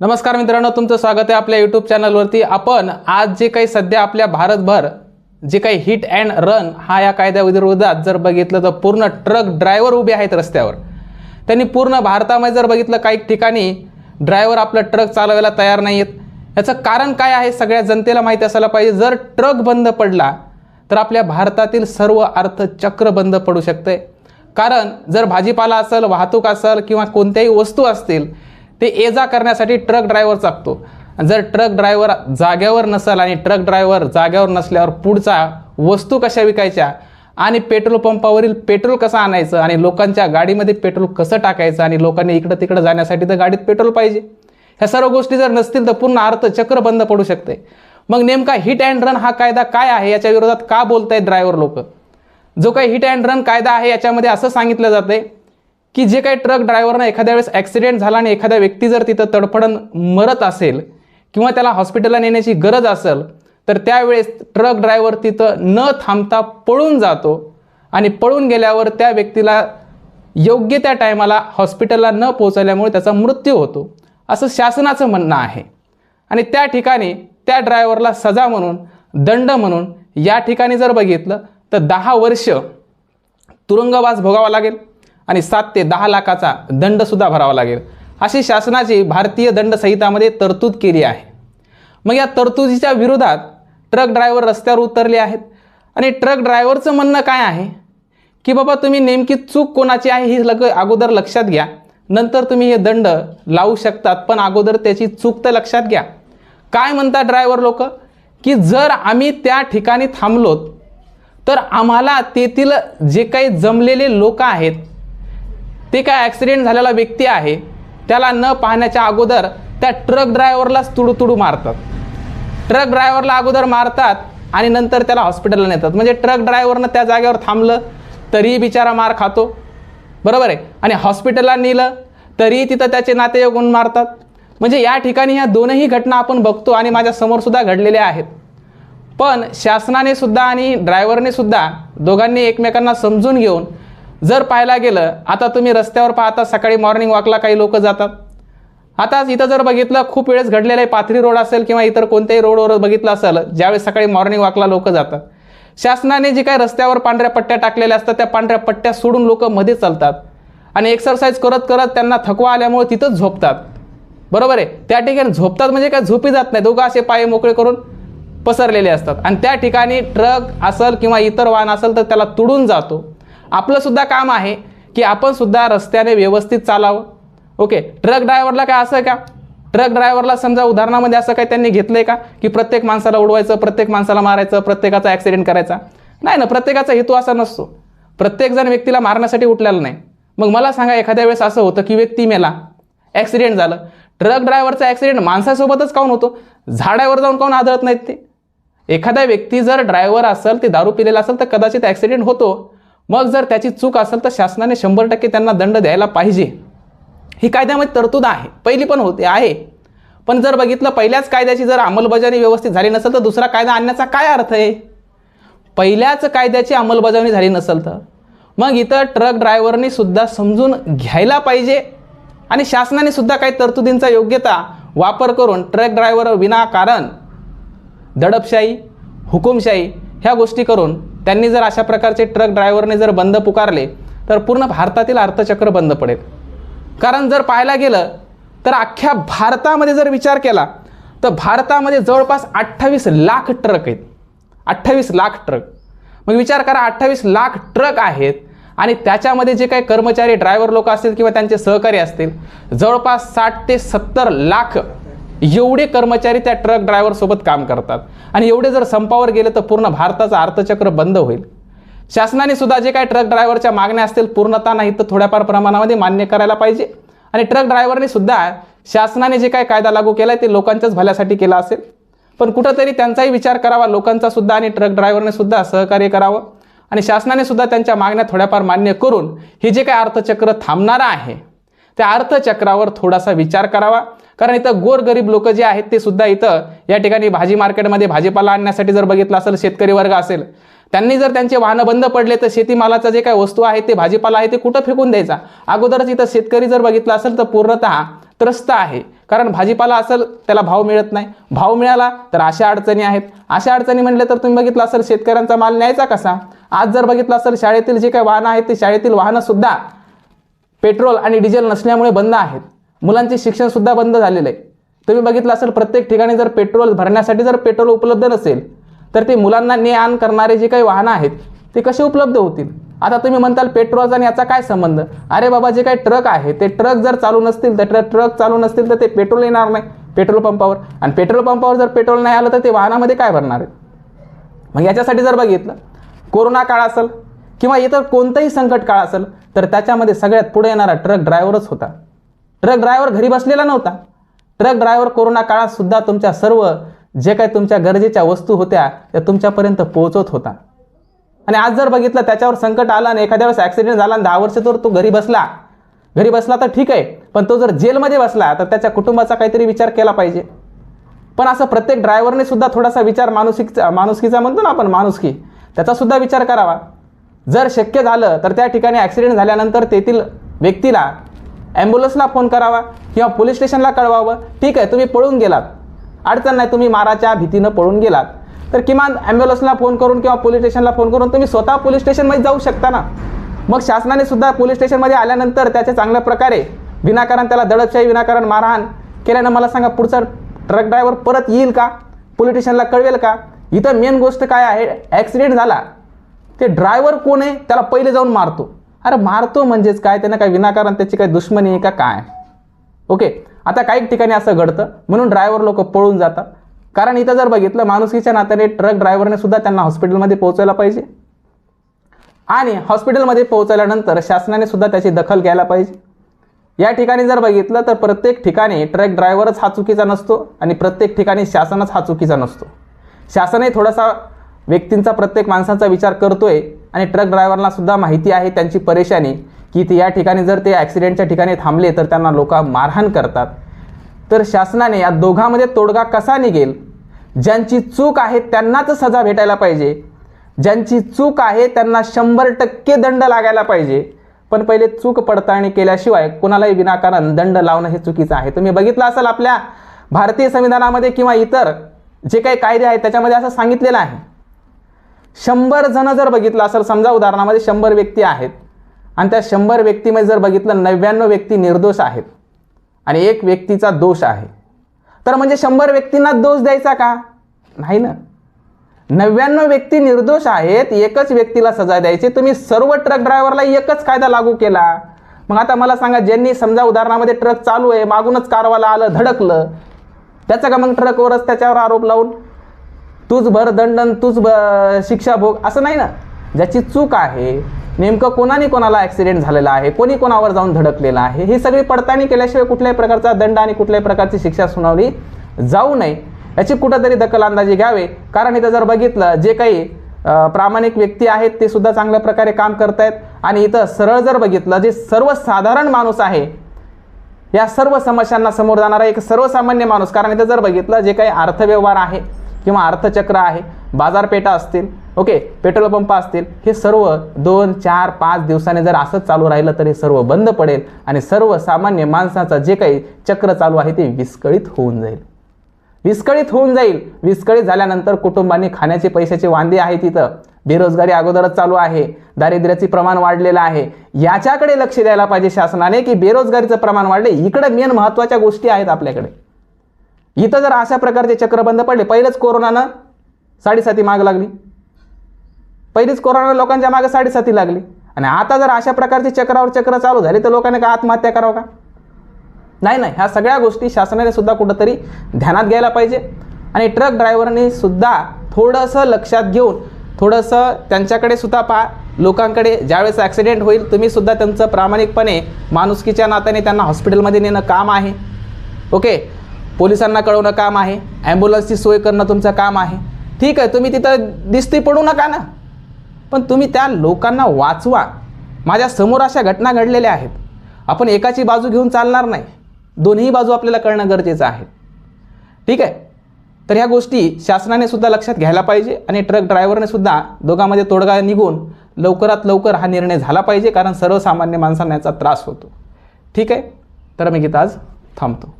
नमस्कार मित्रांनो तुमचं स्वागत आहे आपल्या यूट्यूब चॅनलवरती आपण आज जे काही सध्या आपल्या भारतभर जे काही हिट अँड रन हा या कायद्याविरोधात जर बघितलं तर पूर्ण ट्रक ड्रायव्हर उभे आहेत रस्त्यावर. त्यांनी पूर्ण भारतामध्ये जर बघितलं काही ठिकाणी ड्रायव्हर आपलं ट्रक चालवायला तयार नाही आहेत याचं कारण काय आहे सगळ्या जनतेला माहिती असायला पाहिजे. जर ट्रक बंद पडला तर आपल्या भारतातील सर्व अर्थचक्र बंद पडू शकते कारण जर भाजीपाला असेल वाहतूक असेल किंवा कोणत्याही वस्तू असतील ते ये जा करण्यासाठी ट्रक ड्रायव्हर चाकतो. जर ट्रक ड्रायव्हर जाग्यावर नसेल आणि ट्रक ड्रायव्हर जाग्यावर नसल्यावर पुढचा वस्तू कशा विकायच्या? आणि पेट्रोल पंपावरील पेट्रोल कसं आणायचं? आणि लोकांच्या गाडीमध्ये पेट्रोल कसं टाकायचं? आणि लोकांनी इकडं तिकडं जाण्यासाठी तर गाडीत पेट्रोल पाहिजे. ह्या सर्व गोष्टी जर नसतील तर पूर्ण अर्थचक्र बंद पडू शकते. मग नेमका हिट अँड रन हा कायदा काय आहे? याच्या विरोधात का बोलतायत ड्रायव्हर लोक? जो काही हिट अँड रन कायदा आहे याच्यामध्ये असं सांगितलं जाते की जे काही ट्रक ड्रायव्हरनं एखाद्या वेळेस ॲक्सिडेंट झाला आणि एखाद्या व्यक्ती जर तिथं तडफडन मरत असेल किंवा त्याला हॉस्पिटलला नेण्याची गरज असेल तर त्यावेळेस ट्रक ड्रायव्हर तिथं न थांबता पळून जातो आणि पळून गेल्यावर त्या व्यक्तीला योग्य त्या टायमाला हॉस्पिटलला न पोहोचल्यामुळे त्याचा मृत्यू होतो. असं शासनाचं म्हणणं आहे. आणि त्या ठिकाणी त्या ड्रायव्हरला सजा म्हणून दंड म्हणून या ठिकाणी जर बघितलं तर दहा वर्ष तुरुंगवास भोगावा लागेल. आणि सात ते दहा लाखाचा दंडसुद्धा भरावा लागेल. अशी शासनाची भारतीय दंड संहितामध्ये तरतूद केली आहे. मग या तरतुदीच्या विरोधात ट्रक ड्रायव्हर रस्त्यावर उतरले आहेत. आणि ट्रक ड्रायव्हरचं म्हणणं काय आहे? की बाबा तुम्ही नेमकी चूक कोणाची आहे ही लग अगोदर लक्षात घ्या. नंतर तुम्ही हे दंड लावू शकतात पण अगोदर त्याची चूक तर लक्षात घ्या. काय म्हणतात ड्रायव्हर लोक? की जर आम्ही त्या ठिकाणी थांबलोत तर आम्हाला तेथील जे काही जमलेले लोक आहेत ते काय ॲक्सिडेंट झालेला व्यक्ती आहे त्याला न पाहण्याच्या अगोदर त्या ट्रक ड्रायव्हरलाच तुडू तुडू मारतात. ट्रक ड्रायव्हरला अगोदर मारतात आणि नंतर त्याला हॉस्पिटलला नेतात. म्हणजे ट्रक ड्रायव्हरनं त्या जागेवर थांबलं तरीही बिचारा मार खातो. बरोबर आहे? आणि हॉस्पिटलला नेलं तरीही तिथं त्याचे नाते गुण मारतात. म्हणजे या ठिकाणी ह्या दोनही घटना आपण बघतो आणि माझ्यासमोरसुद्धा सुद्धा घडलेल्या आहेत. पण शासनाने सुद्धा आणि ड्रायव्हरने सुद्धा दोघांनी एकमेकांना समजून घेऊन जर पाहायला गेलं आता तुम्ही रस्त्यावर पाहता सकाळी मॉर्निंग वॉकला काही लोक जातात. आता इथं जर बघितलं खूप वेळेस घडलेलं आहे पाथरी रोड असेल किंवा इतर कोणत्याही रोडवर बघितलं असेल ज्यावेळेस सकाळी मॉर्निंग वॉकला लोक जातात. शासनाने जे काही रस्त्यावर पांढऱ्या पट्ट्या टाकलेल्या असतात त्या पांढऱ्या पट्ट्या सोडून लोक मध्ये चालतात. आणि एक्सरसाइज करत करत त्यांना थकवा आल्यामुळे तिथंच झोपतात. बरोबर आहे? त्या ठिकाणी झोपतात म्हणजे काय? झोपी जात नाही. दोघं असे पाय मोकळे करून पसरलेले असतात. आणि त्या ठिकाणी ट्रक असेल किंवा इतर वाहन असेल तर त्याला तुडून जातो. आपलंसुद्धा काम आहे की आपण सुद्धा रस्त्याने व्यवस्थित चालावं. ओके ट्रक ड्रायव्हरला काय असं आहे का? ट्रक ड्रायव्हरला समजा उदाहरणामध्ये असं काही त्यांनी घेतलंय का? की प्रत्येक माणसाला उडवायचं प्रत्येक माणसाला मारायचं प्रत्येकाचा ॲक्सिडेंट करायचा? नाही ना प्रत्येकाचा हेतू असा नसतो. प्रत्येकजण व्यक्तीला मारण्यासाठी उठलेला नाही. मग मला सांगा एखाद्या वेळेस असं होतं की व्यक्ती मेला ॲक्सिडेंट झालं. ट्रक ड्रायव्हरचा ॲक्सिडेंट माणसासोबतच काऊन होतो? झाडावर जाऊन काऊन आदळत नाहीत ते? एखादा व्यक्ती जर ड्रायव्हर असेल ते दारू पिलेला असेल तर कदाचित ॲक्सिडेंट होतो. मग जर त्याची चूक असेल तर शासनाने शंभर टक्के त्यांना दंड द्यायला पाहिजे. ही कायद्यामध्ये तरतूद आहे. पहिली पण होते आहे. पण जर बघितलं पहिल्याच कायद्याची जर अंमलबजावणी व्यवस्थित झाली नसेल तर दुसरा कायदा आणण्याचा काय अर्थ आहे? पहिल्याच कायद्याची अंमलबजावणी झाली नसेल तर. मग इथं ट्रक ड्रायव्हरनी सुद्धा समजून घ्यायला पाहिजे आणि शासनाने सुद्धा काही तरतुदींचा योग्यता वापर करून ट्रक ड्रायव्हर विनाकारण दडपशाही हुकुमशाही ह्या गोष्टी करून त्यांनी जर अशा प्रकारचे ट्रक ड्रायव्हरने जर बंद पुकारले तर पूर्ण भारतातील अर्थचक्र बंद पडेल. कारण जर पाहायला गेलं तर अख्ख्या भारतामध्ये जर विचार केला तर भारतामध्ये जवळपास अठ्ठावीस लाख ट्रक आहेत. अठ्ठावीस लाख ट्रक. मग विचार करा अठ्ठावीस लाख ट्रक आहेत आणि त्याच्यामध्ये जे काही कर्मचारी ड्रायव्हर लोक असतील किंवा त्यांचे सहकारी असतील जवळपास साठ ते सत्तर लाख एवढे कर्मचारी त्या ट्रक ड्रायव्हरसोबत काम करतात. आणि एवढे जर संपावर गेले तर पूर्ण भारताचं अर्थचक्र बंद होईल. शासनाने सुद्धा जे काय ट्रक ड्रायव्हरच्या मागण्या असतील पूर्णता नाही तर थोड्याफार प्रमाणामध्ये मान्य करायला पाहिजे. आणि ट्रक ड्रायव्हरने सुद्धा शासनाने जे काय कायदा लागू केला आहे ते लोकांच्याच भल्यासाठी केला असेल. पण कुठंतरी त्यांचाही विचार करावा लोकांचा सुद्धा आणि ट्रक ड्रायव्हरने सुद्धा सहकार्य करावं. आणि शासनाने सुद्धा त्यांच्या मागण्या थोड्याफार मान्य करून हे जे काय अर्थचक्र थांबणारं आहे त्या अर्थचक्रावर थोडासा विचार करावा. कारण इथं गोरगरीब लोक जे आहेत ते सुद्धा इथं या ठिकाणी भाजी मार्केटमध्ये भाजीपाला आणण्यासाठी जर बघितलं असेल शेतकरी वर्ग असेल त्यांनी जर त्यांचे वाहनं बंद पडले तर शेतीमालाचा जे काही वस्तू आहे ते भाजीपाला आहे ते कुठं फेकून द्यायचा? अगोदरच इथं शेतकरी जर बघितला असेल तर पूर्णतः त्रस्त आहे. कारण भाजीपाला असेल त्याला भाव मिळत नाही. भाव मिळाला तर अशा अडचणी आहेत. अशा अडचणी म्हणले तर तुम्ही बघितलं असेल शेतकऱ्यांचा माल न्यायचा कसा? आज जर बघितलं असेल शाळेतील जे काही वाहनं आहेत ते शाळेतील वाहनंसुद्धा पेट्रोल आणि डिझेल नसल्यामुळे बंद आहेत. मुलांचे शिक्षण सुद्धा बंद झालेलं आहे. तुम्ही बघितलं असेल प्रत्येक ठिकाणी जर पेट्रोल भरण्यासाठी जर पेट्रोल उपलब्ध नसेल तर ते मुलांना ने आण करणारे जे काही वाहनं आहेत ते कसे उपलब्ध होतील? आता तुम्ही म्हणताल पेट्रोलचा आणि याचा काय संबंध? अरे बाबा जे काही ट्रक आहे ते ट्रक जर चालू नसतील तर ट्रक चालू नसतील तर ते पेट्रोल येणार नाही पेट्रोल पंपावर. आणि पेट्रोल पंपावर जर पेट्रोल नाही आलं तर ते वाहनामध्ये काय भरणार आहेत? मग याच्यासाठी जर बघितलं कोरोना काळ असेल किंवा इतर कोणतंही संकट काळ असेल तर त्याच्यामध्ये सगळ्यात पुढे येणारा ट्रक ड्रायव्हरच होता. ट्रक ड्रायव्हर घरी बसलेला नव्हता. ट्रक ड्रायव्हर कोरोना काळात सुद्धा तुमच्या सर्व जे काही तुमच्या गरजेच्या वस्तू होत्या त्या तुमच्यापर्यंत पोहोचवत होता. आणि आज जर बघितलं त्याच्यावर संकट आलं आणि एखाद्या वेळेस ॲक्सिडेंट झाला आणि दहा वर्ष तर तो घरी बसला. घरी बसला तर ठीक आहे पण तो जर जेलमध्ये बसला तर त्याच्या कुटुंबाचा काहीतरी विचार केला पाहिजे. पण असं प्रत्येक ड्रायव्हरने सुद्धा थोडासा विचार मानसिकचा माणुसकीचा म्हणतो ना आपण माणुसकी त्याचा सुद्धा विचार करावा. जर शक्य झालं तर त्या ठिकाणी ॲक्सिडेंट झाल्यानंतर तेथील व्यक्तीला ॲम्ब्युलन्सला फोन करावा किंवा पोलीस स्टेशनला कळवावं. ठीक आहे तुम्ही पळून गेलात. अडचण नाही तुम्ही माराच्या भीतीनं पळून गेलात. तर किमान ॲम्ब्युलन्सला फोन करून किंवा पोलीस स्टेशनला फोन करून तुम्ही स्वतः पोलीस स्टेशनमध्ये जाऊ शकता ना. मग शासनाने सुद्धा पोलीस स्टेशनमध्ये आल्यानंतर त्याचे चांगल्या प्रकारे विनाकारण त्याला दडपशाही विनाकारण मारहाण केल्यानं मला सांगा पुढचा ट्रक ड्रायव्हर परत येईल का? पोलीस स्टेशनला कळवेल का? इथं मेन गोष्ट काय आहे ॲक्सिडेंट झाला. ते ड्रायव्हर कोण आहे? त्याला पहिले जाऊन मारतो. अरे मारतो म्हणजेच काय? त्यानं काय विनाकारण त्याची काय दुश्मनी आहे का काय? ओके? आता काही ठिकाणी असं घडतं म्हणून ड्रायव्हर लोक पळून जातात. कारण इथं जर बघितलं माणुसकीच्या नात्याने ट्रक ड्रायव्हरने सुद्धा त्यांना हॉस्पिटलमध्ये पोहोचायला पाहिजे. आणि हॉस्पिटलमध्ये पोहोचल्यानंतर शासनाने सुद्धा त्याची दखल घ्यायला पाहिजे. या ठिकाणी जर बघितलं तर प्रत्येक ठिकाणी ट्रक ड्रायव्हरच हा चुकीचा नसतो आणि प्रत्येक ठिकाणी शासनच हा चुकीचा नसतो. शासनही थोडासा व्यक्तींचा प्रत्येक माणसाचा विचार करतोय आणि ट्रक ड्रायव्हरला सुद्धा माहिती आहे त्यांची परेशानी की ते या ठिकाणी जर ते ॲक्सिडेंटच्या ठिकाणी थांबले तर त्यांना लोक मारहाण करतात. तर शासनाने या दोघांमध्ये तोडगा कसा निघेल? ज्यांची चूक आहे त्यांनाच सजा भेटायला पाहिजे. ज्यांची चूक आहे त्यांना शंभर टक्के दंड लागायला पाहिजे. पण पहिले चूक पडताळणी केल्याशिवाय कोणालाही विनाकारण दंड लावणं हे चुकीचं आहे. तुम्ही बघितलं असाल आपल्या भारतीय संविधानामध्ये किंवा इतर जे काही कायदे आहेत त्याच्यामध्ये असं सांगितलेलं आहे. शंभर जण जर बघितलं असेल समजा उदाहरणामध्ये शंभर व्यक्ती आहेत. आणि त्या शंभर व्यक्तीमध्ये जर बघितलं नव्याण्णव व्यक्ती निर्दोष आहेत. आणि एक व्यक्तीचा दोष आहे. तर म्हणजे शंभर व्यक्तींना दोष द्यायचा का? नाही ना. नव्याण्णव व्यक्ती निर्दोष आहेत एकच व्यक्तीला सजा द्यायची. तुम्ही सर्व ट्रक ड्रायव्हरला एकच कायदा लागू केला. मग आता मला सांगा ज्यांनी समजा उदाहरणामध्ये ट्रक चालू आहे मागूनच कारवाला आलं धडकलं त्याचा का मग ट्रकवरच त्याच्यावर आरोप लावून? तूच भर दंडन तूच ब शिक्षा भोग असं नाही ना? ज्याची चूक आहे नेमकं कोणाने कोणाला ॲक्सिडेंट झालेला आहे कोणी कोणावर जाऊन धडकलेलं आहे ही सगळी पडताळणी केल्याशिवाय कुठल्याही प्रकारचा दंड आणि कुठल्याही प्रकारची शिक्षा सुनावली जाऊ नये. याची कुठंतरी दखल अंदाजे घ्यावे. कारण इथं जर बघितलं जे काही प्रामाणिक व्यक्ती आहेत ते सुद्धा चांगल्या प्रकारे काम करतायत. आणि इथं सरळ जर बघितलं जे सर्वसाधारण माणूस आहे या सर्व समस्यांना समोर जाणारा एक सर्वसामान्य माणूस. कारण इथं जर बघितलं जे काही अर्थव्यवहार आहे किंवा अर्थचक्र आहे बाजारपेठा असतील ओके पेट्रोल पंप असतील हे सर्व दोन चार पाच दिवसाने जर असंच चालू राहिलं तर हे सर्व बंद पडेल आणि सर्वसामान्य माणसाचं जे काही चक्र चालू आहे ते विस्कळीत होऊन जाईल. विस्कळीत होऊन जाईल. विस्कळीत झाल्यानंतर कुटुंबांनी खाण्याचे पैशाचे वांदे आहे तिथं बेरोजगारी अगोदरच चालू आहे. दारिद्र्याचे प्रमाण वाढलेलं आहे. याच्याकडे लक्ष द्यायला पाहिजे शासनाने की बेरोजगारीचं प्रमाण वाढले. इकडे मेन महत्त्वाच्या गोष्टी आहेत आपल्याकडे. इथं जर अशा प्रकारचे चक्र बंद पडले पहिलंच कोरोनानं साडेसाती माग लागली. पहिलीच कोरोना लोकांच्या मागे साडेसाती लागली. आणि आता जर अशा प्रकारचे चक्रावर चक्र चालू झाले तर लोकांनी का आत्महत्या करावं का? नाही नाही. ह्या सगळ्या गोष्टी शासनाने सुद्धा कुठंतरी ध्यानात घ्यायला पाहिजे. आणि ट्रक ड्रायव्हरने सुद्धा थोडंसं लक्षात घेऊन थोडंसं त्यांच्याकडे सुद्धा पा लोकांकडे ज्यावेळेस ॲक्सिडेंट होईल तुम्ही सुद्धा त्यांचं प्रामाणिकपणे माणुसकीच्या नात्याने त्यांना हॉस्पिटलमध्ये नेणं काम आहे. ओके पोलिसांना कळवणं काम आहे. ॲम्ब्युलन्सची सोय करणं तुमचं काम आहे. ठीक आहे तुम्ही तिथं दिसती पडू नका ना. पण तुम्ही त्या लोकांना वाचवा. माझ्यासमोर अशा घटना घडलेल्या आहेत. आपण एकाची बाजू घेऊन चालणार नाही. दोन्ही बाजू आपल्याला कळणं गरजेचं आहे. ठीक आहे? तर ह्या गोष्टी शासनाने सुद्धा लक्षात घ्यायला पाहिजे आणि ट्रक ड्रायव्हरने सुद्धा दोघांमध्ये तोडगा निघून लवकरात लवकर हा निर्णय झाला पाहिजे कारण सर्वसामान्य माणसांना याचा त्रास होतो. ठीक आहे? तर मी गीत आज थांबतो.